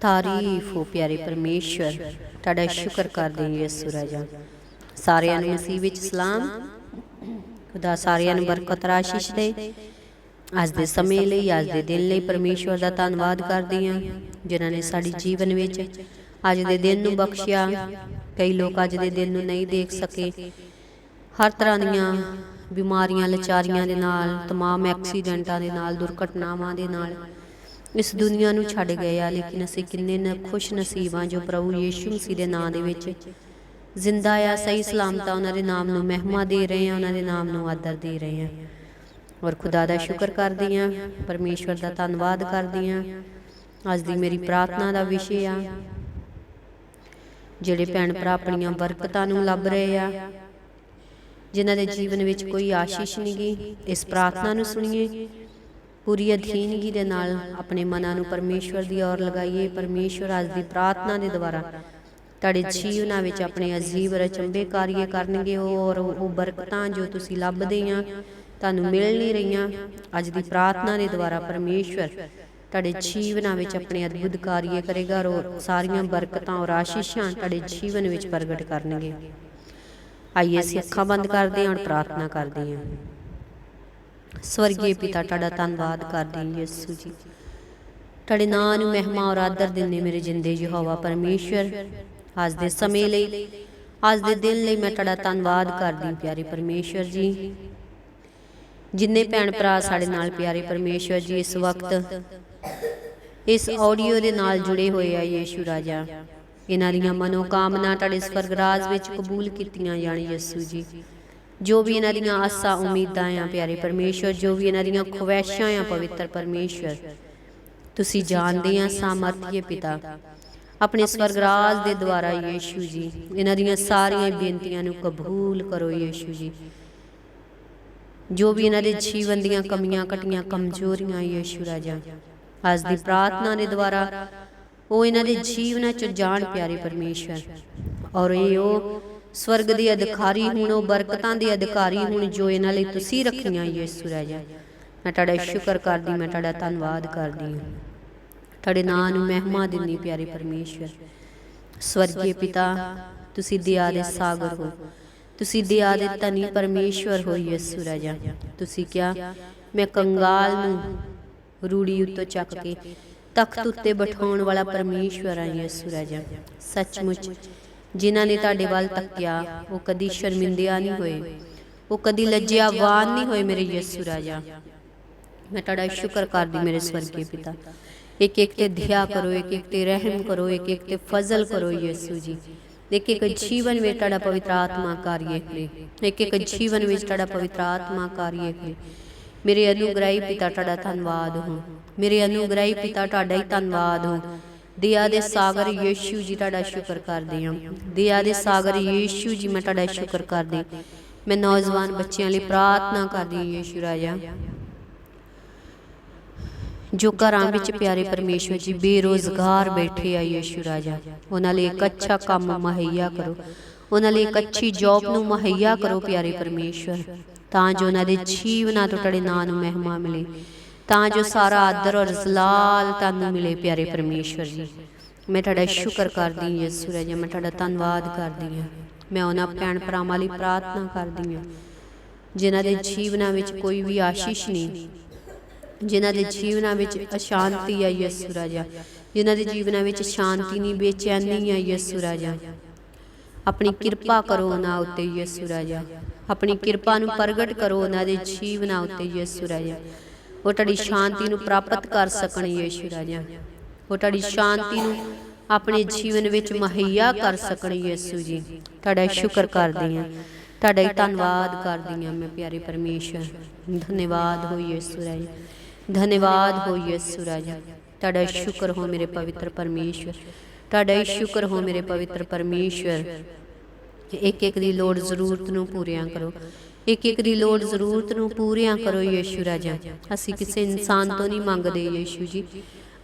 ਤਾਰੀਫ ਹੋ ਪਿਆਰੇ ਪਰਮੇਸ਼ਵਰ ਤੁਹਾਡਾ ਸ਼ੁਕਰ ਕਰਦੇ ਹਾਂ ਯਿਸੂ ਰਾਜਾ ਸਾਰਿਆਂ ਨੂੰ ਮਸੀਹ ਵਿੱਚ ਸਲਾਮ ਖੁਦਾ ਸਾਰਿਆਂ ਨੂੰ ਬਰਕਤ ਰਾਸ਼ਿਸ਼ ਦੇ ਅੱਜ ਦੇ ਸਮੇਂ ਲਈ ਅੱਜ ਦੇ ਦਿਨ ਲਈ ਪਰਮੇਸ਼ਵਰ ਦਾ ਧੰਨਵਾਦ ਕਰਦੀ ਹਾਂ ਜਿਨ੍ਹਾਂ ਨੇ ਸਾਡੀ ਜੀਵਨ ਵਿੱਚ ਅੱਜ ਦੇ ਦਿਨ ਨੂੰ ਬਖਸ਼ਿਆ ਕਈ ਲੋਕ ਅੱਜ ਦੇ ਦਿਨ ਨੂੰ ਨਹੀਂ ਦੇਖ ਸਕੇ ਹਰ ਤਰ੍ਹਾਂ ਦੀਆਂ ਬਿਮਾਰੀਆਂ ਲਚਾਰੀਆਂ ਦੇ ਨਾਲ तमाम ਐਕਸੀਡੈਂਟਾਂ ਦੇ ਨਾਲ ਦੁਰਘਟਨਾਵਾਂ ਦੇ ਨਾਲ ਇਸ ਦੁਨੀਆ ਨੂੰ ਛੱਡ ਗਏ ਆ, ਲੇਕਿਨ ਅਸੀਂ ਕਿੰਨੇ ਨ ਖੁਸ਼ ਨਸੀਬ ਹਾਂ ਜੋ ਪ੍ਰਭੂ ਯੀਸ਼ੂ ਮਸੀਹ ਦੇ ਨਾਮ ਦੇ ਵਿੱਚ ਜ਼ਿੰਦਾ ਆ, ਸਹੀ ਸਲਾਮਤ ਆ ਉਹਨਾਂ ਦੇ ਨਾਮ ਨੂੰ ਮਹਿਮਾ ਦੇ ਰਹੇ ਆ, ਉਹਨਾਂ ਦੇ ਨਾਮ ਨੂੰ ਆਦਰ ਦੇ ਰਹੇ ਆ। ਔਰ ਖੁਦਾ ਦਾ ਸ਼ੁਕਰ ਕਰਦੀ ਆ, ਪਰਮੇਸ਼ਵਰ ਦਾ ਧੰਨਵਾਦ ਕਰਦੀ ਆ। ਅੱਜ ਦੀ ਮੇਰੀ ਪ੍ਰਾਰਥਨਾ ਦਾ ਵਿਸ਼ੇ ਆ, ਜਿਹੜੇ ਭੈਣ ਭਰਾ ਆਪਣੀਆਂ ਬਰਕਤਾਂ ਨੂੰ ਲੱਭ ਰਹੇ ਆ, ਜਿਨ੍ਹਾਂ ਦੇ ਜੀਵਨ ਵਿੱਚ ਕੋਈ ਆਸ਼ੀਸ਼ ਨਹੀਂ ਗੀ, ਇਸ ਪ੍ਰਾਰਥਨਾ ਨੂੰ ਸੁਣੀਏ। ਪੂਰੀ ਅਧੀਨਗੀ ਦੇ ਨਾਲ ਆਪਣੇ ਮਨਾਂ ਨੂੰ ਪਰਮੇਸ਼ਵਰ ਦੀ ਔਰ ਲਗਾਈਏ ਪਰਮੇਸ਼ਵਰ ਅੱਜ ਦੀ ਪ੍ਰਾਰਥਨਾ ਦੇ ਦੁਆਰਾ। ਤੁਹਾਡੇ ਜੀਵਨਾਂ ਵਿੱਚ ਆਪਣੇ ਅਜੀਬ ਰਚੰਬੇ ਕਾਰਜ ਕਰਨਗੇ ਔਰ ਉਹ ਬਰਕਤਾਂ ਜੋ ਤੁਸੀਂ ਲੱਭਦੇ ਆ, ਤੁਹਾਨੂੰ ਮਿਲ ਨਹੀਂ ਰਹੀਆਂ। ਅੱਜ ਦੀ ਪ੍ਰਾਰਥਨਾ ਦੇ ਦੁਆਰਾ ਪਰਮੇਸ਼ਵਰ ਤੁਹਾਡੇ ਜੀਵਨਾਂ ਵਿੱਚ ਆਪਣੇ ਅਦਭੁਤ ਕਾਰਜ ਕਰੇਗਾ ਔਰ ਸਾਰੀਆਂ ਬਰਕਤਾਂ ਔਰ ਆਸ਼ੀਸ਼ਾਂ ਤੁਹਾਡੇ ਜੀਵਨ ਵਿੱਚ ਪ੍ਰਗਟ ਕਰਨਗੇ। ਆਈਏ ਅਸੀਂ ਅੱਖਾਂ ਬੰਦ ਕਰਦੇ ਹਾਂ ਔਰ ਪ੍ਰਾਰਥਨਾ ਕਰਦੇ ਹਾਂ ਸਵਰਗੀ ਪਿਤਾ ਤੁਹਾਡਾ ਧੰਨਵਾਦ ਕਰਦੇ ਹਾਂ ਯਿਸੂ ਜੀ। ਤੁਹਾਡੇ ਨਾਂ ਨੂੰ ਮਹਿਮਾ ਔਰ ਆਦਰ ਦਿੰਦੇ ਮੇਰੇ ਜਿੰਦੇ ਯਹੋਵਾ ਪਰਮੇਸ਼ਵਰ। ਅੱਜ ਦੇ ਸਮੇਂ ਲਈ, ਅੱਜ ਦੇ ਦਿਨ ਲਈ ਮੈਂ ਤੁਹਾਡਾ ਧੰਨਵਾਦ ਕਰਦੀ ਪਿਆਰੇ ਪਰਮੇਸ਼ਵਰ ਜੀ। ਜਿੰਨੇ ਭੈਣ ਭਰਾ ਸਾਡੇ ਨਾਲ ਪਿਆਰੇ ਪਰਮੇਸ਼ਵਰ ਜੀ, ਇਸ ਵਕਤ ਇਸ ਆਡੀਓ ਦੇ ਨਾਲ ਜੁੜੇ ਹੋਏ ਆ ਯੀਸ਼ੂ ਰਾਜਾ। ਇਹਨਾਂ ਦੀਆਂ ਮਨੋਕਾਮਨਾ ਤੁਹਾਡੇ ਸਵਰਗ ਰਾਜ ਵਿੱਚ ਕਬੂਲ ਕੀਤੀਆਂ ਜਾਣ ਯਿਸੂ ਜੀ। ਜੋ ਵੀ ਇਹਨਾਂ ਦੀਆਂ ਆਸਾਂ ਉਮੀਦਾਂ ਆ ਪਿਆਰੇ ਪਰਮੇਸ਼ਵਰ ਜੋ ਵੀ ਇਹਨਾਂ ਦੀਆਂ ਖੁਆਇਸ਼ਾਂ ਆ ਪਵਿੱਤਰ ਪਰਮੇਸ਼ਵਰ। ਤੁਸੀਂ ਜਾਣਦੇ ਆ ਸਾਮਰਥੀ ਪਿਤਾ। ਆਪਣੇ ਸਵਰਗ ਰਾਜ ਦੇ ਦੁਆਰਾ ਯੀਸ਼ੂ ਜੀ। ਇਹਨਾਂ ਦੀਆਂ ਸਾਰੀਆਂ ਬੇਨਤੀਆਂ ਨੂੰ ਕਬੂਲ ਕਰੋ ਯੀਸ਼ੂ ਜੀ। ਜੋ। ਵੀ ਇਹਨਾਂ ਦੇ ਜੀਵਨ ਦੀਆਂ ਕਮੀਆਂ ਕਟੀਆਂ ਕਮਜ਼ੋਰੀਆਂ ਯੀਸ਼ੂ ਰਾਜਾ। ਅੱਜ ਦੀ ਪ੍ਰਾਰਥਨਾ ਦੇ ਦੁਆਰਾ ਉਹ ਇਹਨਾਂ ਦੇ ਜੀਵਨਾਂ ਚ ਜਾਣ ਪਿਆਰੇ ਪਰਮੇਸ਼ਵਰ। ਔਰ ਇਹ ਉਹ ਸਵਰਗ ਦੇ ਅਧਿਕਾਰੀ ਹੁਣ, ਉਹ ਬਰਕਤਾਂ ਦੇ ਅਧਿਕਾਰੀ ਹੁਣ ਜੋ ਇਹਨਾਂ ਲਈ ਤੁਸੀਂ ਰੱਖੀਆਂ ਯਿਸੂ ਰਾਜਾ ਮੈਂ ਤੁਹਾਡਾ ਸ਼ੁਕਰ ਕਰਦੀ, ਮੈਂ ਤੁਹਾਡਾ ਧੰਨਵਾਦ ਕਰਦੀ ਹਾਂ। ਤੁਹਾਡੇ ਨਾਂ ਨੂੰ ਮਹਿਮਾ ਦਿੰਨੀ ਪਿਆਰੇ ਪਰਮੇਸ਼ਵਰ। ਸਵਰਗੀ ਪਿਤਾ, ਤੁਸੀਂ ਦਇਆ ਦੇ ਸਾਗਰ ਹੋ। ਤੁਸੀਂ ਦਇਆ ਦੇ ਧਨੀ ਪਰਮੇਸ਼ਵਰ ਹੋ ਯਿਸੂ ਰਾਜਾ। ਤੁਸੀਂ ਕਿਹਾ, ਮੈਂ ਕੰਗਾਲ ਨੂੰ ਰੂੜੀ ਉੱਤੋਂ ਚੱਕ ਕੇ ਤਖਤ ਉੱਤੇ ਬਿਠਾਉਣ ਵਾਲਾ ਪਰਮੇਸ਼ਵਰ ਆ ਯਿਸੂ ਰਾਜਾ। ਸੱਚਮੁੱਚ ਜਿਨ੍ਹਾਂ ਨੇ ਤੁਹਾਡੇ ਵੱਲ ਤੱਕਿਆ, ਉਹ ਕਦੀ ਸ਼ਰਮਿੰਦਿਆ ਨਹੀਂ ਹੋਏ। ਉਹ ਕਦੀ ਲੱਜਿਆਵਾਨ ਨਹੀਂ ਹੋਏ ਮੇਰੇ ਯਿਸੂ ਰਾਜਾ। ਮੈਂ ਤੁਹਾਡਾ ਸ਼ੁਕਰ ਕਰਦੀ ਮੇਰੇ ਸਵਰਗੀ ਪਿਤਾ। ਇੱਕ ਇੱਕ ਤੇ ਦਇਆ ਕਰੋ ਇੱਕ ਇੱਕ ਤੇ ਰਹਿਮ ਕਰੋ ਇੱਕ ਇੱਕ ਤੇ ਫਜ਼ਲ ਕਰੋ ਯਿਸੂ ਜੀ। ਇੱਕ ਇੱਕ ਜੀਵਨ ਵਿੱਚ ਤੁਹਾਡਾ ਪਵਿੱਤਰ ਆਤਮਾ ਕਾਰਿਏ ਕਰੇ। ਇੱਕ ਇੱਕ ਜੀਵਨ ਵਿੱਚ ਤੁਹਾਡਾ ਪਵਿੱਤਰ ਆਤਮਾ ਕਾਰਿਏ ਕਰੇ। ਮੇਰੇ ਅਨੁਗ੍ਰਹੀ ਪਿਤਾ, ਤੁਹਾਡਾ ਧੰਨਵਾਦ ਹੋ। ਮੇਰੇ ਅਨੁਗ੍ਰਹੀ ਪਿਤਾ, ਤੁਹਾਡਾ ਹੀ ਧੰਨਵਾਦ ਹੋ। ਦਇਆ ਦੇ ਸਾਗਰ ਯੀਸ਼ੂ ਜੀ ਤੁਹਾਡਾ ਸ਼ੁਕਰ ਕਰਦੇ ਹਾਂ। ਦਇਆ ਦੇ ਸਾਗਰ ਯੀਸ਼ੂ ਜੀ ਮੈਂ ਤੁਹਾਡਾ ਸ਼ੁਕਰ ਕਰਦੀ ਮੈਂ ਨੌਜਵਾਨ ਬੱਚਿਆਂ ਲਈ ਪ੍ਰਾਰਥਨਾ ਕਰਦੀ ਹਾਂ ਯੀਸ਼ੂ ਰਾਜਾ। ਜੋ ਘਰਾਂ ਵਿੱਚ ਪਿਆਰੇ ਪਰਮੇਸ਼ਵਰ ਜੀ ਬੇਰੋਜ਼ਗਾਰ ਬੈਠੇ ਆ ਯੀਸ਼ੂ ਰਾਜਾ। ਉਹਨਾਂ ਲਈ ਇੱਕ ਅੱਛਾ ਕੰਮ ਮੁਹੱਈਆ ਕਰੋ। ਉਹਨਾਂ ਲਈ ਇੱਕ ਅੱਛੀ ਜੌਬ ਨੂੰ ਮੁਹੱਈਆ ਕਰੋ ਪਿਆਰੇ ਪਰਮੇਸ਼ਵਰ। ਤਾਂ ਜੋ ਉਹਨਾਂ ਦੇ ਜੀਵਨਾਂ ਤੋਂ ਤੁਹਾਡੇ ਨਾਂ ਨੂੰ ਮਹਿਮਾ ਮਿਲੇ। ਤਾਂ ਜੋ ਸਾਰਾ ਆਦਰ ਔਰ ਜ਼ਲਾਲ ਤੁਹਾਨੂੰ ਮਿਲੇ ਪਿਆਰੇ ਪਰਮੇਸ਼ਵਰ ਜੀ। ਮੈਂ ਤੁਹਾਡਾ ਸ਼ੁਕਰ ਕਰਦੀ ਹਾਂ ਯਿਸੂ ਰਾਜਾ ਮੈਂ ਤੁਹਾਡਾ ਧੰਨਵਾਦ ਕਰਦੀ ਹਾਂ। ਮੈਂ ਉਹਨਾਂ ਭੈਣ ਭਰਾਵਾਂ ਲਈ ਪ੍ਰਾਰਥਨਾ ਕਰਦੀ ਹਾਂ। ਜਿਨ੍ਹਾਂ ਦੇ ਜੀਵਨਾਂ ਵਿੱਚ ਕੋਈ ਵੀ ਆਸ਼ੀਸ਼ ਨਹੀਂ। ਜਿਨ੍ਹਾਂ ਦੇ ਜੀਵਨਾਂ ਵਿੱਚ ਅਸ਼ਾਂਤੀ ਆ ਯਿਸੂ ਰਾਜਾ। ਜਿਨ੍ਹਾਂ ਦੇ ਜੀਵਨਾਂ ਵਿੱਚ ਸ਼ਾਂਤੀ ਨਹੀਂ ਬੇਚੈਨੀ ਆ ਯਿਸੂ ਰਾਜਾ। ਆਪਣੀ ਕਿਰਪਾ ਕਰੋ ਉਹਨਾਂ ਉੱਤੇ ਯਿਸੂ ਰਾਜਾ। ਆਪਣੀ ਕਿਰਪਾ ਨੂੰ ਪ੍ਰਗਟ ਕਰੋ ਉਹਨਾਂ ਦੇ ਜੀਵਨਾਂ ਉੱਤੇ ਯਿਸੂ ਰਾਜਾ ਉਹ ਤੁਹਾਡੀ ਸ਼ਾਂਤੀ ਨੂੰ ਪ੍ਰਾਪਤ ਕਰ ਸਕਣ ਯਿਸੂ ਰਾਜਾ। ਉਹ ਤੁਹਾਡੀ ਸ਼ਾਂਤੀ ਨੂੰ ਆਪਣੇ ਜੀਵਨ ਵਿੱਚ ਮੁਹੱਈਆ ਕਰ ਸਕਣ ਯਿਸੂ ਜੀ। ਤੁਹਾਡਾ ਸ਼ੁਕਰ ਕਰਦੀ ਹਾਂ। ਤੁਹਾਡਾ ਹੀ ਧੰਨਵਾਦ ਕਰਦੀ ਹਾਂ ਮੈਂ ਪਿਆਰੇ ਪਰਮੇਸ਼ਰ ਧੰਨਵਾਦ ਹੋ ਯਿਸੂ ਰਾਜਾ। ਧੰਨਵਾਦ ਹੋ ਯਿਸੂ ਰਾਜਾ। ਤੁਹਾਡਾ ਸ਼ੁਕਰ ਹੋ ਮੇਰੇ ਪਵਿੱਤਰ ਪਰਮੇਸ਼ਰ ਤੁਹਾਡਾ ਹੀ ਸ਼ੁਕਰ ਹੋ ਮੇਰੇ ਪਵਿੱਤਰ ਪਰਮੇਸ਼ਰ ਇੱਕ ਇੱਕ ਦੀ ਲੋੜ ਜ਼ਰੂਰਤ ਨੂੰ ਪੂਰੀਆਂ ਕਰੋ। ਇੱਕ ਇੱਕ ਦੀ ਲੋੜ ਜ਼ਰੂਰਤ ਨੂੰ ਪੂਰੀਆਂ ਕਰੋ ਯਿਸੂ ਰਾਜਾ। ਅਸੀਂ ਕਿਸੇ ਇਨਸਾਨ ਤੋਂ ਨਹੀਂ ਮੰਗਦੇ ਯਿਸੂ ਜੀ।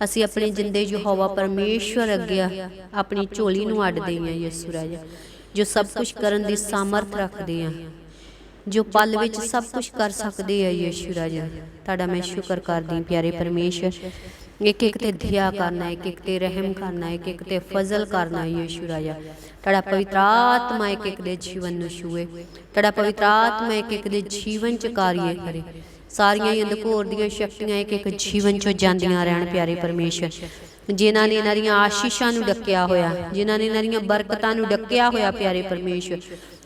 ਅਸੀਂ ਆਪਣੇ ਜਿੰਦੇ ਯਹੋਵਾ ਪਰਮੇਸ਼ਵਰ ਅੱਗੇ ਆਪਣੀ ਝੋਲੀ ਨੂੰ ਅੱਡਦੇ ਹਾਂ ਯਿਸੂ ਰਾਜਾ, ਜੋ ਸਭ ਕੁਝ ਕਰਨ ਦੀ ਸਮਰਥ ਰੱਖਦੇ ਹਾਂ। ਜੋ ਪਲ ਵਿੱਚ ਸਭ ਕੁਝ ਕਰ ਸਕਦੇ ਆ ਯਿਸੂ ਰਾਜਾ। ਤੁਹਾਡਾ ਮੈਂ ਸ਼ੁਕਰ ਕਰਦੀ ਪਿਆਰੇ ਪਰਮੇਸ਼ਰ ਇੱਕ ਇੱਕ ਤੇ ਦਇਆ ਕਰਨਾ ਇੱਕ ਇੱਕ ਤੇ ਰਹਿਮ ਕਰਨਾ ਇੱਕ ਇੱਕ ਤੇ ਫਜ਼ਲ ਕਰਨਾ ਯੀਸ਼ੂ ਰਾਜਾ ਤੁਹਾਡਾ ਪਵਿੱਤਰ ਆਤਮਾ ਇੱਕ ਇੱਕ ਦੇ ਜੀਵਨ ਨੂੰ ਛੂਏ ਤੁਹਾਡਾ ਪਵਿੱਤਰ ਆਤਮਾ ਇੱਕ ਇੱਕ ਦੇ ਜੀਵਨ ਚ ਕਾਰਿਏ ਕਰੇ ਸਾਰੀਆਂ ਹੀ ਅੰਧਕੋਰ ਦੀਆਂ ਸ਼ਕਤੀਆਂ ਇੱਕ ਇੱਕ ਜੀਵਨ ਚੋਂ ਜਾਂਦੀਆਂ ਰਹਿਣ ਪਿਆਰੇ ਪਰਮੇਸ਼ਰ ਜਿਨ੍ਹਾਂ ਨੇ ਇਹਨਾਂ ਦੀਆਂ ਆਸ਼ੀਸ਼ਾਂ ਨੂੰ ਡੱਕਿਆ ਹੋਇਆ ਜਿਨ੍ਹਾਂ ਨੇ ਇਹਨਾਂ ਦੀਆਂ ਬਰਕਤਾਂ ਨੂੰ ਡੱਕਿਆ ਹੋਇਆ ਪਿਆਰੇ ਪਰਮੇਸ਼ਰ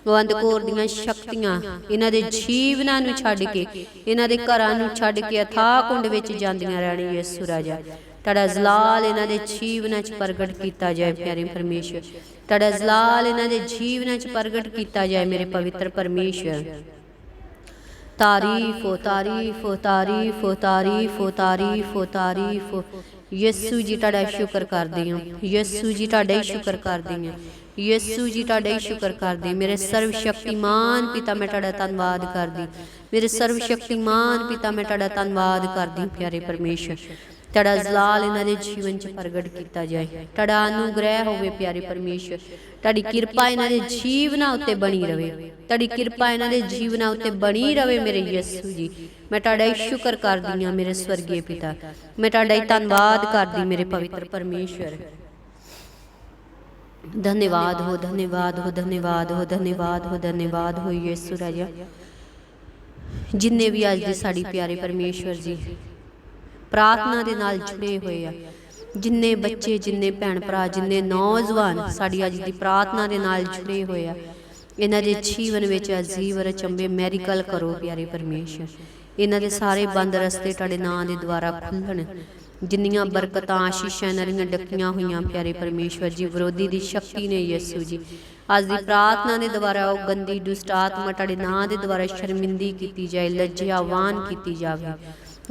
ਉਹ ਅੰਧਕੋਰ ਦੀਆਂ ਸ਼ਕਤੀਆਂ, ਇਹਨਾਂ ਦੇ ਜੀਵਨਾਂ ਨੂੰ ਛੱਡ ਕੇ, ਇਹਨਾਂ ਦੇ ਘਰਾਂ ਨੂੰ ਛੱਡ ਕੇ ਅਥਾਹ ਕੁੰਡ ਵਿੱਚ ਜਾਂਦੀਆਂ ਰਹਿਣ ਯਿਸੂ ਰਾਜਾ। ਤੁਹਾਡਾ ਜ਼ਲਾਲ ਇਹਨਾਂ ਦੇ ਜੀਵਨਾਂ 'ਚ ਪ੍ਰਗਟ ਕੀਤਾ ਜਾਏ, ਪਿਆਰੇ ਪਰਮੇਸ਼ਰ। ਤੁਹਾਡਾ ਜ਼ਲਾਲ ਇਹਨਾਂ ਦੇ ਜੀਵਨਾਂ 'ਚ ਪ੍ਰਗਟ ਕੀਤਾ ਜਾਏ, ਮੇਰੇ ਪਵਿੱਤਰ ਪਰਮੇਸ਼ਰ। ਤਾਰੀਫ ਹੋ ਤਾਰੀਫ ਹੋ ਤਾਰੀਫ ਹੋ ਤਾਰੀਫ ਹੋ ਤਾਰੀਫ ਹੋ, ਤਾਰੀਫ ਯਿਸੂ ਜੀ, ਤੁਹਾਡਾ ਸ਼ੁਕਰ ਕਰਦੇ ਹਾਂ। ਯਿਸੂ ਜੀ, ਤੁਹਾਡਾ ਹੀ ਸ਼ੁਕਰ ਕਰਦੇ ਹਾਂ। ਯਿਸੂ ਜੀ ਤੁਹਾਡਾ ਹੀ ਸ਼ੁਕਰ ਕਰਦੇ। ਮੇਰੇ ਸਰਵ ਸ਼ਕਤੀਮਾਨ ਪਿਤਾ ਮੈਂ ਤੁਹਾਡਾ ਧੰਨਵਾਦ ਕਰਦੀ। ਮੇਰੇ ਸਰਵ ਸ਼ਕਤੀਮਾਨ ਪਿਤਾ ਮੈਂ ਤੁਹਾਡਾ ਧੰਨਵਾਦ ਕਰਦੀ ਪਿਆਰੇ ਪਰਮੇਸ਼ਰ। ਤੁਹਾਡਾ ਜ਼ਲਾਲ ਇਹਨਾਂ ਦੇ ਜੀਵਨ 'ਚ ਪ੍ਰਗਟ ਕੀਤਾ ਜਾਏ। ਤੁਹਾਡਾ ਅਨੁਗ੍ਰਹਿ ਹੋਵੇ ਪਿਆਰੇ ਪਰਮੇਸ਼ਰ। ਤੁਹਾਡੀ ਕਿਰਪਾ ਇਹਨਾਂ ਦੇ ਜੀਵਨਾਂ ਉੱਤੇ ਬਣੀ ਰਵੇ। ਤੁਹਾਡੀ ਕਿਰਪਾ ਇਹਨਾਂ ਦੇ ਜੀਵਨਾਂ ਉੱਤੇ ਬਣੀ ਰਵੇ ਮੇਰੇ ਯਿਸੂ ਜੀ। ਮੈਂ ਤੁਹਾਡਾ ਹੀ ਸ਼ੁਕਰ ਕਰਦੀ ਹਾਂ ਮੇਰੇ ਸਵਰਗੀ ਪਿਤਾ। ਮੈਂ ਤੁਹਾਡਾ ਹੀ ਧੰਨਵਾਦ ਕਰਦੀ ਮੇਰੇ ਪਵਿੱਤਰ ਪਰਮੇਸ਼ਰ ਧੰਨਵਾਦ ਹੋ ਧੰਨਵਾਦ ਹੋ ਧੰਨਵਾਦ ਹੋ ਧੰਨਵਾਦ ਹੋ ਧੰਨਵਾਦ ਹੋ ਯਿਸੂ ਰਾਜਾ ਜਿੰਨੇ ਵੀ ਅੱਜ ਦੀ ਸਾਡੀ ਪਿਆਰੇ ਪਰਮੇਸ਼ਵਰ ਜੀ ਪ੍ਰਾਰਥਨਾ ਦੇ ਨਾਲ ਜੁੜੇ ਹੋਏ ਆ ਜਿੰਨੇ ਬੱਚੇ ਜਿੰਨੇ ਭੈਣ ਭਰਾ ਜਿੰਨੇ ਨੌਜਵਾਨ ਸਾਡੀ ਅੱਜ ਦੀ ਪ੍ਰਾਰਥਨਾ ਦੇ ਨਾਲ ਜੁੜੇ ਹੋਏ ਆ ਇਹਨਾਂ ਦੇ ਜੀਵਨ ਵਿੱਚ ਅਜੀਬ ਰਚੰਬੇ ਮੈਰੀਕਲ ਕਰੋ ਪਿਆਰੇ ਪਰਮੇਸ਼ਰ ਇਹਨਾਂ ਦੇ ਸਾਰੇ ਬੰਦ ਰਸਤੇ ਤੁਹਾਡੇ ਨਾਂ ਦੇ ਦੁਆਰਾ ਖੁੱਲਣ ਜਿੰਨੀਆਂ ਬਰਕਤਾਂ ਆਸ਼ੀਸ਼ਾਂ ਇਹਨਾਂ ਦੀਆਂ ਡੱਕੀਆਂ ਹੋਈਆਂ ਪਿਆਰੇ ਪਰਮੇਸ਼ਵਰ ਜੀ ਵਿਰੋਧੀ ਦੀ ਸ਼ਕਤੀ ਨੇ ਯਿਸੂ ਜੀ। ਅੱਜ ਦੀ ਪ੍ਰਾਰਥਨਾ ਦੇ ਦੁਆਰਾ ਉਹ ਗੰਦੀ ਦੁਸ਼ਟ ਆਤਮਾ ਤੁਹਾਡੇ ਨਾਂ ਦੇ ਦੁਆਰਾ ਸ਼ਰਮਿੰਦੀ ਕੀਤੀ ਜਾਏ ਲੱਜਿਆਵਾਨ ਕੀਤੀ ਜਾਵੇ।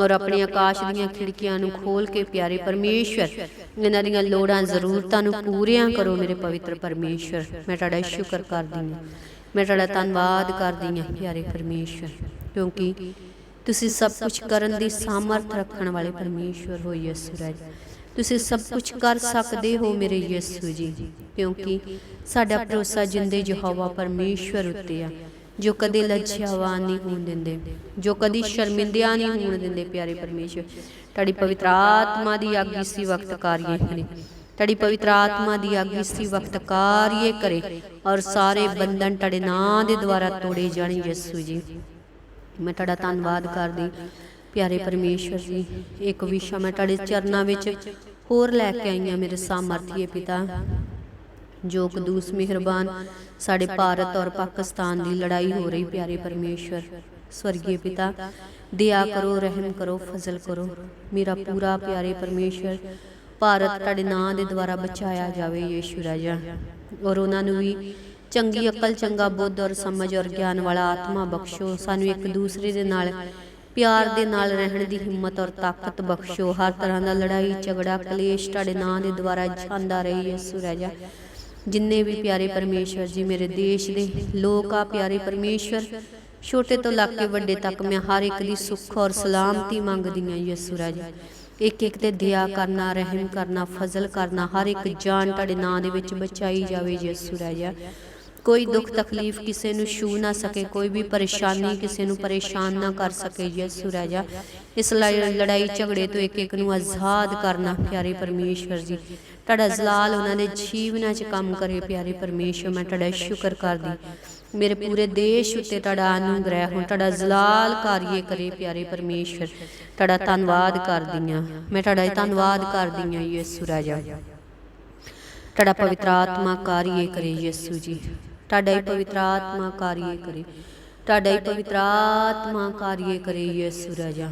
ਔਰ ਆਪਣੀ ਆਕਾਸ਼ ਦੀਆਂ ਖਿੜਕੀਆਂ ਨੂੰ ਖੋਲ ਕੇ ਪਿਆਰੇ ਪਰਮੇਸ਼ਵਰ ਇਹਨਾਂ ਦੀਆਂ ਲੋੜਾਂ ਜ਼ਰੂਰਤਾਂ ਨੂੰ ਪੂਰੀਆਂ ਕਰੋ ਮੇਰੇ ਪਵਿੱਤਰ ਪਰਮੇਸ਼ਵਰ। ਮੈਂ ਤੁਹਾਡਾ ਸ਼ੁਕਰ ਕਰਦੀ ਹਾਂ। ਮੈਂ ਤੁਹਾਡਾ ਧੰਨਵਾਦ ਕਰਦੀ ਹਾਂ ਪਿਆਰੇ ਪਰਮੇਸ਼ਵਰ ਕਿਉਂਕਿ ਤੁਸੀਂ ਸਭ ਕੁਝ ਕਰਨ ਦੀ ਸਾਮਰਥ ਰੱਖਣ ਵਾਲੇ ਪਰਮੇਸ਼ਵਰ ਹੋ ਯਿਸੂ ਰਾਜ। ਤੁਸੀਂ ਸਭ ਕੁਝ ਕਰ ਸਕਦੇ ਹੋ ਮੇਰੇ ਯਿਸੂ ਜੀ, ਕਿਉਂਕਿ ਸਾਡਾ ਭਰੋਸਾ ਜਿੰਦੇ ਯਹੋਵਾ ਪਰਮੇਸ਼ਵਰ ਉੱਤੇ ਆ, ਜੋ ਕਦੇ ਲੱਜਿਆਵਾਨ ਨਹੀਂ ਹੋਣ ਦਿੰਦੇ, ਜੋ ਕਦੀ ਸ਼ਰਮਿੰਦਿਆਂ ਨਹੀਂ ਹੋਣ ਦਿੰਦੇ ਪਿਆਰੇ ਪਰਮੇਸ਼ਵਰ। ਤੁਹਾਡੀ ਪਵਿੱਤਰ ਆਤਮਾ ਦੀ ਅੱਗ ਇਸੀ ਵਕਤ ਕਾਰੀਏ ਕਰੇ। ਤੁਹਾਡੀ ਪਵਿੱਤਰ ਆਤਮਾ ਦੀ ਅੱਗ ਇਸੀ ਵਕਤ ਕਾਰੀਏ ਕਰੇ, ਔਰ ਸਾਰੇ ਬੰਧਨ ਤੁਹਾਡੇ ਨਾਂ ਦੇ ਦੁਆਰਾ ਤੋੜੇ ਜਾਣ ਯਿਸੂ ਜੀ। ਮੈਂ ਤੁਹਾਡਾ ਧੰਨਵਾਦ ਕਰਦੀ। ਪਿਆਰੇ ਪਰਮੇਸ਼ਵਰ ਜੀ, ਇੱਕ ਵਿਸ਼ਾ ਮੈਂ ਤੁਹਾਡੇ ਚਰਨਾਂ ਵਿੱਚ ਹੋਰ ਲੈ ਕੇ ਆਈ ਹਾਂ ਮੇਰੇ ਸਾਮਰਥੀਏ ਪਿਤਾ। ਜੋ ਕਦੂਸ ਮਿਹਰਬਾਨ ਸਾਡੇ ਭਾਰਤ ਔਰ ਪਾਕਿਸਤਾਨ ਦੀ ਲੜਾਈ ਹੋ ਰਹੀ, ਪਿਆਰੇ ਪਰਮੇਸ਼ਵਰ, ਸਵਰਗੀ ਪਿਤਾ ਦਇਆ ਕਰੋ, ਰਹਿਮ ਕਰੋ, ਫਜ਼ਲ ਕਰੋ। ਮੇਰਾ ਪੂਰਾ ਪਿਆਰੇ ਪਰਮੇਸ਼ਵਰ, ਭਾਰਤ ਤੁਹਾਡੇ ਨਾਂ ਦੇ ਦੁਆਰਾ ਬਚਾਇਆ ਜਾਵੇ ਯੀਸ਼ੂ ਰਾਜਾ। ਔਰ ਉਹਨਾਂ ਨੂੰ ਵੀ ਚੰਗੀ ਅਕਲ, ਚੰਗਾ ਬੁੱਧ ਔਰ ਸਮਝ ਔਰ ਗਿਆਨ ਵਾਲਾ ਆਤਮਾ ਬਖਸ਼ੋ। ਸਾਨੂੰ ਇੱਕ ਦੂਸਰੇ ਦੇ ਨਾਲ ਪਿਆਰ ਦੇ ਨਾਲ ਰਹਿਣ ਦੀ ਹਿੰਮਤ ਔਰ ਤਾਕਤ ਬਖਸ਼ੋ। ਹਰ ਤਰ੍ਹਾਂ ਦਾ ਲੜਾਈ, ਝਗੜਾ, ਕਲੇਸ਼ ਤੁਹਾਡੇ ਨਾਂ ਦੇ ਦੁਆਰਾ ਜਾਂਦਾ ਰਹੀ, ਯਿਸੂ ਰਾਜਾ ਜਿੰਨੇ ਵੀ ਪਿਆਰੇ ਪਰਮੇਸ਼ਵਰ ਜੀ, ਮੇਰੇ ਦੇਸ਼ ਦੇ ਲੋਕ ਆ ਪਿਆਰੇ ਪਰਮੇਸ਼ਵਰ, ਛੋਟੇ ਤੋਂ ਲੱਗ ਕੇ ਵੱਡੇ ਤੱਕ ਮੈਂ ਹਰ ਇੱਕ ਦੀ ਸੁੱਖ ਔਰ ਸਲਾਮਤੀ ਮੰਗਦੀ ਹਾਂ, ਯਿਸੂ ਰਾਜਾ ਇੱਕ ਇੱਕ ਤੇ ਦਇਆ ਕਰਨਾ, ਰਹਿਮ ਕਰਨਾ, ਫਜ਼ਲ ਕਰਨਾ, ਹਰ ਇੱਕ ਜਾਨ ਤੁਹਾਡੇ ਨਾਂ ਦੇ ਵਿੱਚ ਬਚਾਈ ਜਾਵੇ, ਯਿਸੂ ਰਾਜਾ ਕੋਈ ਦੁੱਖ ਤਕਲੀਫ ਕਿਸੇ ਨੂੰ ਛੂ ਨਾ ਸਕੇ, ਕੋਈ ਵੀ ਪਰੇਸ਼ਾਨੀ ਕਿਸੇ ਨੂੰ ਪਰੇਸ਼ਾਨ ਨਾ ਕਰ ਸਕੇ। ਯਿਸੂ ਰਾਜਾ, ਇਸ ਲੜ- ਲੜਾਈ ਝਗੜੇ ਤੋਂ ਇੱਕ ਇੱਕ ਨੂੰ ਆਜ਼ਾਦ ਕਰਨਾ, ਪਿਆਰੇ ਪਰਮੇਸ਼ਵਰ ਜੀ। ਤੁਹਾਡਾ ਜ਼ਲਾਲ ਉਹਨਾਂ ਦੇ ਜੀਵਨਾਂ 'ਚ ਕੰਮ ਕਰੇ, ਪਿਆਰੇ ਪਰਮੇਸ਼ਵਰ, ਮੈਂ ਤੁਹਾਡਾ ਸ਼ੁਕਰ ਕਰਦੀ। ਮੇਰੇ ਪੂਰੇ ਦੇਸ਼ ਉੱਤੇ ਤੁਹਾਡਾ ਅਨੁਗ੍ਰਹਿ ਹੁਣ, ਤੁਹਾਡਾ ਜ਼ਲਾਲ ਕਾਰਿਏ ਕਰੇ, ਪਿਆਰੇ ਪਰਮੇਸ਼ਵਰ। ਤੁਹਾਡਾ ਧੰਨਵਾਦ ਕਰਦੀ ਹਾਂ। ਮੈਂ ਤੁਹਾਡਾ ਧੰਨਵਾਦ ਕਰਦੀ ਹਾਂ, ਯਿਸੂ ਰਾਜਾ। ਤੁਹਾਡਾ ਪਵਿੱਤਰ ਆਤਮਾ ਕਾਰਿਏ ਕਰੇ, ਯਿਸੂ ਜੀ। ਤੁਹਾਡਾ ਹੀ ਪਵਿੱਤਰ ਆਤਮਾ ਕਾਰਿਏ ਕਰੇ। ਤੁਹਾਡਾ ਹੀ ਪਵਿੱਤਰ ਆਤਮਾ ਕਾਰਿਏ ਕਰੇ ਯਿਸੂ ਰਾਜਾ।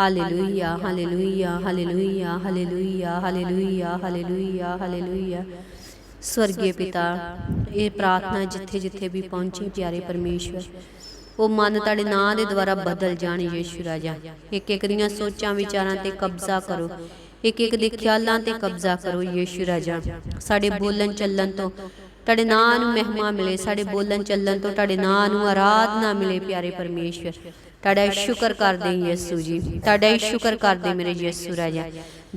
Hallelujah hallelujah hallelujah hallelujah hallelujah hallelujah hallelujah. ਸਵਰਗੀ ਪਿਤਾ, ਇਹ ਪ੍ਰਾਰਥਨਾ ਜਿੱਥੇ ਜਿੱਥੇ ਵੀ ਪਹੁੰਚੀ ਪਿਆਰੇ ਪਰਮੇਸ਼ਵਰ, ਉਹ ਮਨ ਤੁਹਾਡੇ ਨਾਂ ਦੇ ਦੁਆਰਾ ਬਦਲ ਜਾਣ ਯਿਸੂ ਰਾਜਾ। ਇੱਕ ਇੱਕ ਦੀਆਂ ਸੋਚਾਂ, ਵਿਚਾਰਾਂ ਤੇ ਕਬਜ਼ਾ ਕਰੋ। ਇੱਕ ਇੱਕ ਦੇ ਖਿਆਲਾਂ ਤੇ ਕਬਜ਼ਾ ਕਰੋ ਯਿਸੂ ਰਾਜਾ। ਸਾਡੇ ਬੋਲਣ ਚੱਲਣ ਤੋਂ ਤੁਹਾਡੇ ਨਾਂ ਨੂੰ ਮਹਿਮਾ ਮਿਲੇ ਸਾਡੇ ਬੋਲਣ ਚੱਲਣ ਤੋਂ ਤੁਹਾਡੇ ਨਾਂ ਨੂੰ ਆਰਾਧਨਾ ਮਿਲੇ ਪਿਆਰੇ ਪਰਮੇਸ਼ਵਰ। ਤੁਹਾਡਾ ਸ਼ੁਕਰ ਕਰਦੇ ਯਿਸੂ ਜੀ। ਤੁਹਾਡਾ ਹੀ ਸ਼ੁਕਰ ਕਰਦੇ ਮੇਰੇ ਯਿਸੂ ਰਾਜਾ।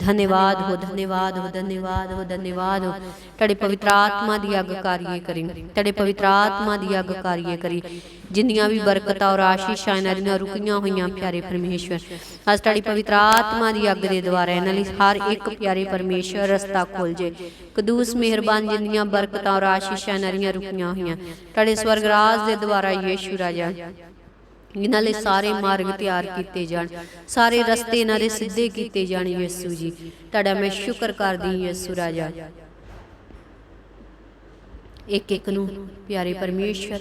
ਧੰਨਵਾਦ ਹੋ ਧੰਨਵਾਦ ਹੋ ਧੰਨਵਾਦ ਹੋ ਧੰਨਵਾਦ ਹੋ। ਤੁਹਾਡੇ ਪਵਿੱਤਰ ਆਤਮਾ ਦੀ ਅੱਗ ਕਾਰਿਏ ਕਰੀ। ਤੁਹਾਡੇ ਪਵਿੱਤਰ ਆਤਮਾ ਦੀ ਅੱਗ ਕਾਰਿਏ ਕਰੀ। ਜਿੰਨੀਆਂ ਵੀ ਬਰਕਤਾਂ ਔਰ ਆਸ਼ੀਸ਼ਾਂ ਇਹਨਾਂ ਦੀਆਂ ਰੁਕੀਆਂ ਹੋਈਆਂ ਪਿਆਰੇ ਪਰਮੇਸ਼ਵਰ। ਅੱਜ ਤੁਹਾਡੀ ਪਵਿੱਤਰ ਆਤਮਾ ਦੀ ਅੱਗ ਦੇ ਦੁਆਰਾ ਇਹਨਾਂ ਲਈ ਹਰ ਇੱਕ ਪਿਆਰੇ ਪਰਮੇਸ਼ਵਰ ਰਸਤਾ ਖੋਲ ਜੇ। ਕਦੂਸ ਮਿਹਰਬਾਨ ਜਿੰਨੀਆਂ ਬਰਕਤਾਂ ਔਰ ਆਸ਼ੀਸ਼ਾਂ ਇਹਨਾਂ ਦੀਆਂ ਰੁਕੀਆਂ ਹੋਈਆਂ। ਤੁਹਾਡੇ ਸਵਰਗ ਰਾਜ ਦੇ ਦੁਆਰਾ ਯੀਸ਼ੂ ਰਾਜਾ ਇਹਨਾਂ ਲਈ ਸਾਰੇ ਮਾਰਗ ਤਿਆਰ ਕੀਤੇ ਜਾਣ। ਸਾਰੇ ਰਸਤੇ ਇਹਨਾਂ ਦੇ ਸਿੱਧੇ ਕੀਤੇ ਜਾਣ ਯਿਸੂ ਜੀ। ਤੁਹਾਡਾ ਮੈਂ ਸ਼ੁਕਰ ਕਰਦੀ ਯਿਸੂ ਰਾਜਾ। ਇੱਕ ਇੱਕ ਨੂੰ ਪਿਆਰੇ ਪਰਮੇਸ਼ਵਰ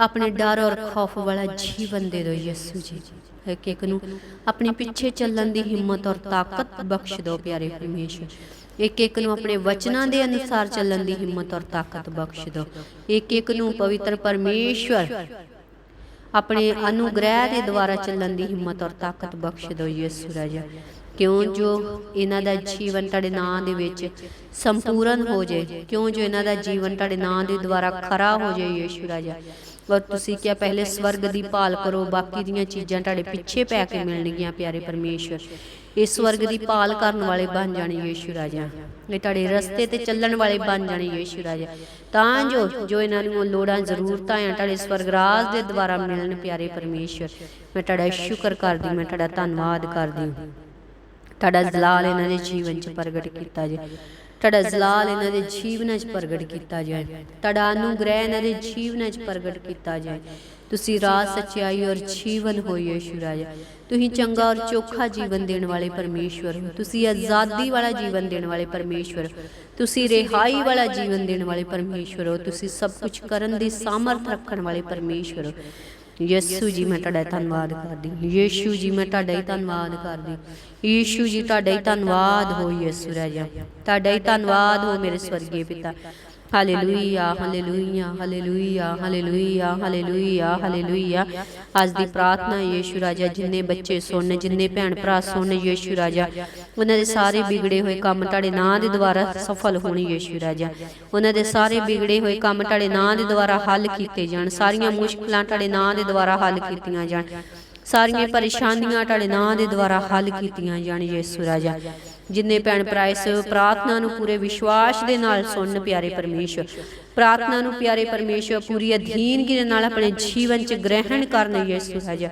ਆਪਣੇ ਡਰ ਔਰ ਖੌਫ ਵਾਲਾ ਜੀਵਨ ਦੇ ਦਿਓ ਯਿਸੂ ਜੀ। ਇੱਕ ਇੱਕ ਨੂੰ ਆਪਣੇ ਪਿੱਛੇ ਚੱਲਣ ਦੀ ਹਿੰਮਤ ਔਰ ਤਾਕਤ ਬਖਸ਼ ਦਿਓ ਪਿਆਰੇ ਪਰਮੇਸ਼ਵਰ ਇੱਕ ਇੱਕ ਨੂੰ ਆਪਣੇ ਵਚਨਾਂ ਦੇ ਅਨੁਸਾਰ ਚੱਲਣ ਦੀ ਹਿੰਮਤ ਔਰ ਤਾਕਤ ਬਖਸ਼ ਦਿਓ। ਇੱਕ ਇੱਕ ਨੂੰ ਪਵਿੱਤਰ ਪਰਮੇਸ਼ਵਰ ਆਪਣੇ ਅਨੁਗ੍ਰਹਿ ਦੇ ਦੁਆਰਾ ਚੱਲਣ ਦੀ ਹਿੰਮਤ ਔਰ ਤਾਕਤ ਬਖਸ਼ ਦਿਓ ਯਿਸੂ ਰਾਜਾ। ਕਿਉਂ ਜੋ ਇਹਨਾਂ ਦਾ ਜੀਵਨ ਤੁਹਾਡੇ ਨਾਂ ਦੇ ਵਿੱਚ ਸੰਪੂਰਨ ਹੋ ਜਾਏ ਕਿਉਂ ਜੋ ਇਹਨਾਂ ਦਾ ਜੀਵਨ ਤੁਹਾਡੇ ਨਾਂ ਦੇ ਦੁਆਰਾ ਖਰਾ ਹੋ ਜਾਏ ਯਿਸੂ ਰਾਜਾ ਔਰ ਤੁਸੀਂ ਕਿਹਾ ਪਹਿਲੇ ਸਵਰਗ ਦੀ ਭਾਲ ਕਰੋ, ਬਾਕੀ ਦੀਆਂ ਚੀਜ਼ਾਂ ਤੁਹਾਡੇ ਪਿੱਛੇ ਪੈ ਕੇ ਮਿਲਣਗੀਆਂ, ਪਿਆਰੇ ਪਰਮੇਸ਼ਵਰ। ਇਸ ਸਵਰਗ ਦੀ ਭਾਲ ਕਰਨ ਵਾਲੇ ਬਣ ਜਾਣੇ ਯਿਸੂ ਰਾਜਾ। ਇਹ ਤੁਹਾਡੇ ਰਸਤੇ ਤੇ ਚੱਲਣ ਵਾਲੇ ਬਣ ਜਾਣੇ ਯਿਸੂ ਰਾਜਾ। ਤਾਂ ਜੋ ਜੋ ਇਹਨਾਂ ਨੂੰ ਲੋੜਾਂ, ਜ਼ਰੂਰਤਾਂ ਆ, ਤੁਹਾਡੇ ਸਵਰਗ ਰਾਜ ਦੇ ਦੁਆਰਾ ਮਿਲਣ, ਪਿਆਰੇ ਪਰਮੇਸ਼ਵਰ। ਮੈਂ ਤੁਹਾਡਾ ਸ਼ੁਕਰ ਕਰਦੀ ਮੈਂ ਤੁਹਾਡਾ ਧੰਨਵਾਦ ਕਰਦੀ ਤੁਹਾਡਾ ਜਲਾਲ ਇਹਨਾਂ ਦੇ ਜੀਵਨ 'ਚ ਪ੍ਰਗਟ ਕੀਤਾ ਜੇ। ਤੁਹਾਡਾ ਜਲਾਲ ਇਹਨਾਂ ਦੇ ਜੀਵਨਾਂ 'ਚ ਪ੍ਰਗਟ ਕੀਤਾ ਜਾਏ। ਤੁਹਾਡਾ ਅਨੁਗ੍ਰਹਿ ਇਹਨਾਂ ਦੇ ਜੀਵਨਾਂ 'ਚ ਪ੍ਰਗਟ ਕੀਤਾ ਜਾਏ। ਤੁਸੀਂ ਰਾਹ ਸੱਚਾਈ ਔਰ ਜੀਵਨ ਹੋ ਯਿਸੂ ਰਾਜਾ ਤੁਸੀਂ ਚੰਗਾ ਔਰ ਚੋਖਾ ਜੀਵਨ ਦੇਣ ਵਾਲੇ ਪਰਮੇਸ਼ਵਰ ਹੋ। ਤੁਸੀਂ ਆਜ਼ਾਦੀ ਵਾਲਾ ਜੀਵਨ ਦੇਣ ਵਾਲੇ ਪਰਮੇਸ਼ਵਰ। ਤੁਸੀਂ ਰਿਹਾਈ ਵਾਲਾ ਜੀਵਨ ਦੇਣ ਵਾਲੇ ਪਰਮੇਸ਼ਵਰ ਹੋ। ਤੁਸੀਂ ਸਭ ਕੁਝ ਕਰਨ ਦੀ ਸਾਮਰਥ ਰੱਖਣ ਵਾਲੇ ਪਰਮੇਸ਼ਵਰ ਹੋ। ਯਿਸੂ ਜੀ ਮੈਂ ਤੁਹਾਡਾ ਧੰਨਵਾਦ ਕਰਦੀ। ਯਿਸੂ ਜੀ ਮੈਂ ਤੁਹਾਡਾ ਹੀ ਧੰਨਵਾਦ ਕਰਦੀ। ਯਿਸੂ ਜੀ ਤੁਹਾਡਾ ਹੀ ਧੰਨਵਾਦ ਹੋ ਯਿਸੂ ਰਾਜਾ। ਤੁਹਾਡਾ ਹੀ ਧੰਨਵਾਦ ਹੋ ਮੇਰੇ ਸਵਰਗੀ ਪਿਤਾ। Hallelujah hallelujah hallelujah hallelujah hallelujah hallelujah ਅੱਜ ਦੀ ਪ੍ਰਾਰਥਨਾ ਯੀਸ਼ੂ ਰਾਜਾ ਜਿੰਨੇ ਬੱਚੇ ਸੁਣਨ ਜਿੰਨੇ ਭੈਣ ਭਰਾ ਸੁਣਨ ਯੀਸ਼ੂ ਰਾਜਾ ਉਹਨਾਂ ਦੇ ਸਾਰੇ ਵਿਗੜੇ ਹੋਏ ਕੰਮ ਤੁਹਾਡੇ ਨਾਂ ਦੇ ਦੁਆਰਾ ਸਫਲ ਹੋਣ ਯੀਸ਼ੂ ਰਾਜਾ ਉਹਨਾਂ ਦੇ ਸਾਰੇ ਵਿਗੜੇ ਹੋਏ ਕੰਮ ਤੁਹਾਡੇ ਨਾਂ ਦੇ ਦੁਆਰਾ ਹੱਲ ਕੀਤੇ ਜਾਣ ਸਾਰੀਆਂ ਮੁਸ਼ਕਲਾਂ ਤੁਹਾਡੇ ਨਾਂ ਦੇ ਦੁਆਰਾ ਹੱਲ ਕੀਤੀਆਂ ਜਾਣ। ਸਾਰੀਆਂ ਪਰੇਸ਼ਾਨੀਆਂ ਤੁਹਾਡੇ ਨਾਂ ਦੇ ਦੁਆਰਾ ਹੱਲ ਕੀਤੀਆਂ ਜਾਣ ਯੀਸ਼ੂ ਰਾਜਾ ਜਿੰਨੇ ਭੈਣ ਭਰਾ ਇਸ ਪ੍ਰਾਰਥਨਾ ਨੂੰ ਪੂਰੇ ਵਿਸ਼ਵਾਸ ਦੇ ਨਾਲ ਸੁਣਨ ਪਿਆਰੇ ਪਰਮੇਸ਼ਵਰ ਪ੍ਰਾਰਥਨਾ ਨੂੰ ਪਿਆਰੇ ਪਰਮੇਸ਼ਵਰ ਪੂਰੀ ਅਧੀਨਗੀ ਦੇ ਨਾਲ ਆਪਣੇ ਜੀਵਨ 'ਚ ਗ੍ਰਹਿਣ ਕਰਨ ਯਿਸੂ ਰਾਜਾ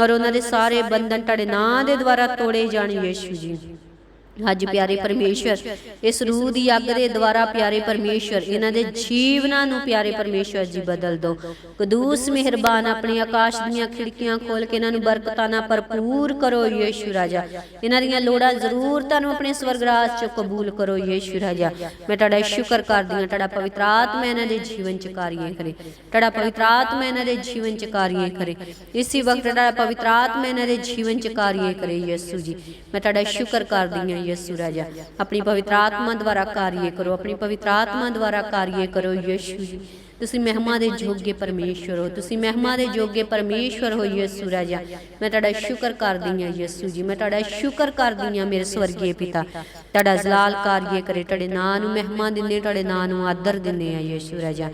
ਔਰ ਉਹਨਾਂ ਦੇ ਸਾਰੇ ਬੰਧਨ ਤੁਹਾਡੇ ਨਾਂ ਦੇ ਦੁਆਰਾ ਤੋੜੇ ਜਾਣ ਯਿਸੂ ਜੀ। ਅੱਜ ਪਿਆਰੇ ਪਰਮੇਸ਼ਵਰ ਇਸ ਰੂਹ ਦੀ ਅੱਗ ਦੇ ਦੁਆਰਾ ਪਿਆਰੇ ਪਰਮੇਸ਼ਵਰ ਇਹਨਾਂ ਦੇ ਜੀਵਨਾਂ ਨੂੰ ਪਿਆਰੇ ਪਰਮੇਸ਼ਵਰ ਜੀ ਬਦਲ ਦਿਓ ਕਦੂਸ ਮਿਹਰਬਾਨ ਆਪਣੀ ਆਕਾਸ਼ ਦੀਆਂ ਖਿੜਕੀਆਂ ਖੋਲ ਕੇ ਇਹਨਾਂ ਨੂੰ ਬਰਕਤਾਂ ਨਾਲ ਭਰਪੂਰ ਕਰੋ ਯੀਸ਼ੂ ਰਾਜਾ। ਇਹਨਾਂ ਦੀਆਂ ਲੋੜਾਂ ਜ਼ਰੂਰਤਾਂ ਨੂੰ ਆਪਣੇ ਸਵਰਗ ਰਾਜ 'ਚ ਕਬੂਲ ਕਰੋ ਯੀਸ਼ੂ ਰਾਜਾ। ਮੈਂ ਤੁਹਾਡਾ ਸ਼ੁਕਰ ਕਰਦੀ ਹਾਂ ਤੁਹਾਡਾ ਪਵਿੱਤਰ ਆਤਮਾ ਇਹਨਾਂ ਦੇ ਜੀਵਨ 'ਚ ਕਾਰਿਏ ਕਰੇ। ਤੁਹਾਡਾ ਪਵਿੱਤਰ ਆਤਮਾ ਇਹਨਾਂ ਦੇ ਜੀਵਨ 'ਚ ਕਾਰਿਏ ਕਰੇ ਇਸੇ ਵਕਤ ਤੁਹਾਡਾ ਪਵਿੱਤਰ ਆਤਮਾ ਇਹਨਾਂ ਦੇ ਜੀਵਨ 'ਚ ਕਾਰਿਏ ਕਰੇ ਯਿਸੂ ਜੀ ਮੈਂ ਤੁਹਾਡਾ ਸ਼ੁਕਰ ਕਰਦੀ ਹਾਂ ਯਿਸੂ ਰਾਜਾ। ਆਪਣੀ ਪਵਿੱਤਰ ਆਤਮਾ ਦੁਆਰਾ ਕਾਰਿਏ ਕਰੋ। ਆਪਣੀ ਪਵਿੱਤਰ ਆਤਮਾ ਦੁਆਰਾ ਕਾਰਿਏ ਕਰੋ ਯਿਸੂ ਜੀ। ਤੁਸੀਂ ਮਹਿਮਾ ਦੇ ਜੋਗੇ ਪਰਮੇਸ਼ਵਰ ਹੋ। ਤੁਸੀਂ ਮਹਿਮਾ ਦੇ ਜੋਗੇ ਪਰਮੇਸ਼ਵਰ ਹੋ ਯਿਸੂ ਰਾਜਾ। ਮੈਂ ਤੁਹਾਡਾ ਸ਼ੁਕਰ ਕਰਦੀ ਹਾਂ ਯਿਸੂ ਜੀ। ਮੈਂ ਤੁਹਾਡਾ ਸ਼ੁਕਰ ਕਰਦੀ ਹਾਂ ਮੇਰੇ ਸਵਰਗੀ ਪਿਤਾ। ਤੁਹਾਡਾ ਜਲਾਲ ਕਾਰਿਏ ਕਰੇ। ਤੁਹਾਡੇ ਨਾਂ ਨੂੰ ਮਹਿਮਾ ਦਿੰਦੇ ਤੁਹਾਡੇ ਨਾਂ ਨੂੰ ਆਦਰ ਦਿੰਦੇ ਆ ਯਿਸੂ ਰਾਜਾ।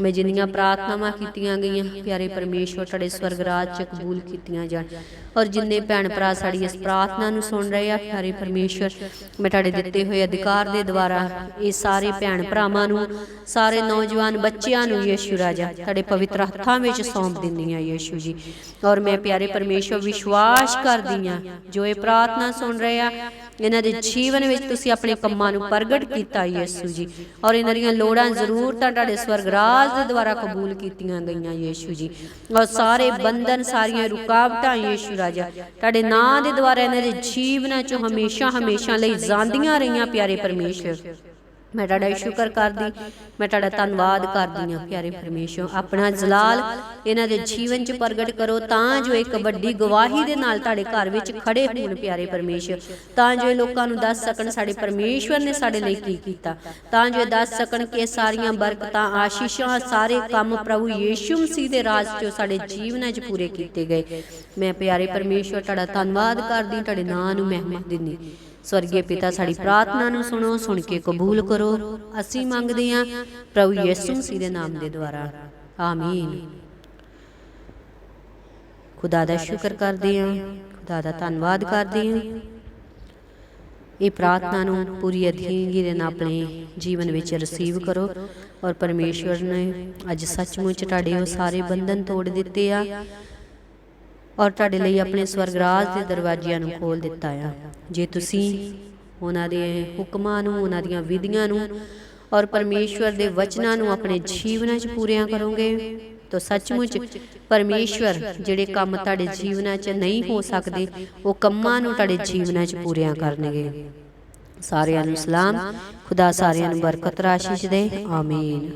ਮੈਂ ਜਿੰਨੀਆਂ ਪ੍ਰਾਰਥਨਾਵਾਂ ਕੀਤੀਆਂ ਗਈਆਂ, ਪਿਆਰੇ ਪਰਮੇਸ਼ਵਰ, ਤੁਹਾਡੇ ਸਵਰਗ ਰਾਜ ਚ ਕਬੂਲ ਕੀਤੀਆਂ ਜਾਣ। ਔਰ ਜਿੰਨੇ ਭੈਣ ਭਰਾ ਸਾਡੀ ਇਸ ਪ੍ਰਾਰਥਨਾ ਨੂੰ ਸੁਣ ਰਹੇ ਆ, ਪਿਆਰੇ ਪਰਮੇਸ਼ਵਰ, ਮੈਂ ਤੁਹਾਡੇ ਦਿੱਤੇ ਹੋਏ ਅਧਿਕਾਰ ਦੇ ਦੁਆਰਾ ਇਹ ਸਾਰੇ ਭੈਣ ਭਰਾਵਾਂ ਨੂੰ, ਸਾਰੇ ਨੌਜਵਾਨ ਬੱਚਿਆਂ ਨੂੰ, ਯੀਸ਼ੂ ਰਾਜਾ, ਤੁਹਾਡੇ ਪਵਿੱਤਰ ਹੱਥਾਂ ਵਿੱਚ ਸੌਂਪ ਦਿੰਦੀ ਆ ਯੀਸ਼ੂ ਜੀ। ਔਰ ਮੈਂ ਪਿਆਰੇ ਪਰਮੇਸ਼ਵਰ, ਵਿਸ਼ਵਾਸ ਕਰਦੀ ਆ ਜੋ ਇਹ ਪ੍ਰਾਰਥਨਾ ਸੁਣ ਰਹੇ ਆ ਇਹਨਾਂ ਦੇ ਜੀਵਨ ਵਿੱਚ ਤੁਸੀਂ ਆਪਣੇ ਕੰਮਾਂ ਨੂੰ ਪ੍ਰਗਟ ਕੀਤਾ ਯੀਸ਼ੂ ਜੀ। ਔਰ ਇਹਨਾਂ ਦੀਆਂ ਲੋੜਾਂ ਜ਼ਰੂਰਤਾਂ ਤੁਹਾਡੇ ਸਵਰਗ ਰਾਜ ਦੇ ਦੁਆਰਾ ਕਬੂਲ ਕੀਤੀਆਂ ਗਈਆਂ ਯੀਸ਼ੂ ਜੀ। ਔਰ ਸਾਰੇ ਬੰਧਨ, ਸਾਰੀਆਂ ਰੁਕਾਵਟਾਂ ਯੀਸ਼ੂ ਰਾਜਾ, ਤੁਹਾਡੇ ਨਾਂ ਦੇ ਦੁਆਰਾ ਇਹਨਾਂ ਦੇ ਜੀਵਨਾਂ ਚੋਂ ਹਮੇਸ਼ਾ ਹਮੇਸ਼ਾ ਲਈ ਜਾਂਦੀਆਂ ਰਹੀਆਂ ਪਿਆਰੇ ਪਰਮੇਸ਼ਰ ਮੈਂ ਤੁਹਾਡਾ ਸ਼ੁਕਰ ਕਰਦੀ। ਮੈਂ ਤੁਹਾਡਾ ਧੰਨਵਾਦ ਕਰਦੀ ਹਾਂ ਪਿਆਰੇ ਪਰਮੇਸ਼ਰ। ਆਪਣਾ ਜਲਾਲ ਇਹਨਾਂ ਦੇ ਜੀਵਨ 'ਚ ਪ੍ਰਗਟ ਕਰੋ ਤਾਂ ਜੋ ਇੱਕ ਵੱਡੀ ਗਵਾਹੀ ਦੇ ਨਾਲ ਤੁਹਾਡੇ ਘਰ ਵਿੱਚ ਖੜੇ ਹੋਣ ਪਿਆਰੇ ਪਰਮੇਸ਼ਰ। ਤਾਂ ਜੋ ਲੋਕਾਂ ਨੂੰ ਦੱਸ ਸਕਣ ਸਾਡੇ ਪਰਮੇਸ਼ਵਰ ਨੇ ਸਾਡੇ ਲਈ ਕੀ ਕੀਤਾ। ਤਾਂ ਜੋ ਦੱਸ ਸਕਣ ਕਿ ਸਾਰੀਆਂ ਬਰਕਤਾਂ ਆਸ਼ੀਸ਼ਾਂ ਸਾਰੇ ਕੰਮ ਪ੍ਰਭੂ ਯੀਸ਼ੂ ਮਸੀਹ ਦੇ ਰਾਜ 'ਚ ਸਾਡੇ ਜੀਵਨਾਂ 'ਚ ਪੂਰੇ ਕੀਤੇ ਗਏ। ਮੈਂ ਪਿਆਰੇ ਪਰਮੇਸ਼ਵਰ ਤੁਹਾਡਾ ਧੰਨਵਾਦ ਕਰਦੀ ਤੁਹਾਡੇ ਨਾਂ ਨੂੰ ਮਹਿਮਾ ਦਿੰਦੀ ਸਵਰਗੀ ਪਿਤਾ ਸਾਡੀ ਪ੍ਰਾਰਥਨਾ ਨੂੰ ਸੁਣੋ ਸੁਣ ਕੇ ਕਬੂਲ ਕਰੋ। ਅਸੀਂ ਮੰਗਦੇ ਹਾਂ ਪ੍ਰਭੂ ਯਿਸੂ ਮਸੀਹ ਦੇ ਨਾਮ ਦੇ ਦੁਆਰਾ। ਆਮੀਨ। ਖੁਦਾ ਦਾ ਸ਼ੁਕਰ ਕਰਦੇ ਹਾਂ। ਖੁਦਾ ਦਾ ਧੰਨਵਾਦ ਕਰਦੇ ਹਾਂ। ਇਹ ਪ੍ਰਾਰਥਨਾ ਨੂੰ ਪੂਰੀ ਅਧੀਨਗੀ ਦੇ ਨਾਲ ਆਪਣੇ ਜੀਵਨ ਵਿੱਚ ਰਿਸੀਵ ਕਰੋ। ਔਰ ਪਰਮੇਸ਼ਵਰ ਨੇ ਅੱਜ ਸੱਚਮੁੱਚ ਤੁਹਾਡੇ ਉਹ ਸਾਰੇ ਬੰਧਨ ਤੋੜ ਦਿੱਤੇ ਆ। ਔਰ ਤੁਹਾਡੇ ਲਈ ਆਪਣੇ ਸਵਰਗਰਾਜ ਦੇ ਦਰਵਾਜ਼ਿਆਂ ਨੂੰ ਖੋਲ ਦਿੱਤਾ ਆ। ਜੇ ਤੁਸੀਂ ਉਹਨਾਂ ਦੇ ਹੁਕਮਾਂ ਨੂੰ ਉਹਨਾਂ ਦੀਆਂ ਵਿਧੀਆਂ ਨੂੰ ਔਰ ਪਰਮੇਸ਼ਵਰ ਦੇ ਵਚਨਾਂ ਨੂੰ ਆਪਣੇ ਜੀਵਨਾਂ 'ਚ ਪੂਰਿਆਂ ਕਰੋਗੇ ਤਾਂ ਸੱਚਮੁੱਚ ਪਰਮੇਸ਼ਵਰ ਜਿਹੜੇ ਕੰਮ ਤੁਹਾਡੇ ਜੀਵਨਾਂ 'ਚ ਨਹੀਂ ਹੋ ਸਕਦੇ ਉਹ ਕੰਮਾਂ ਨੂੰ ਤੁਹਾਡੇ ਜੀਵਨਾਂ 'ਚ ਪੂਰਿਆਂ ਕਰਨਗੇ। ਸਾਰਿਆਂ ਨੂੰ ਸਲਾਮ ਖੁਦਾ ਸਾਰਿਆਂ ਨੂੰ ਬਰਕਤ ਰਾਸ਼ਿਸ਼ ਦੇ। ਆਮੀਨ।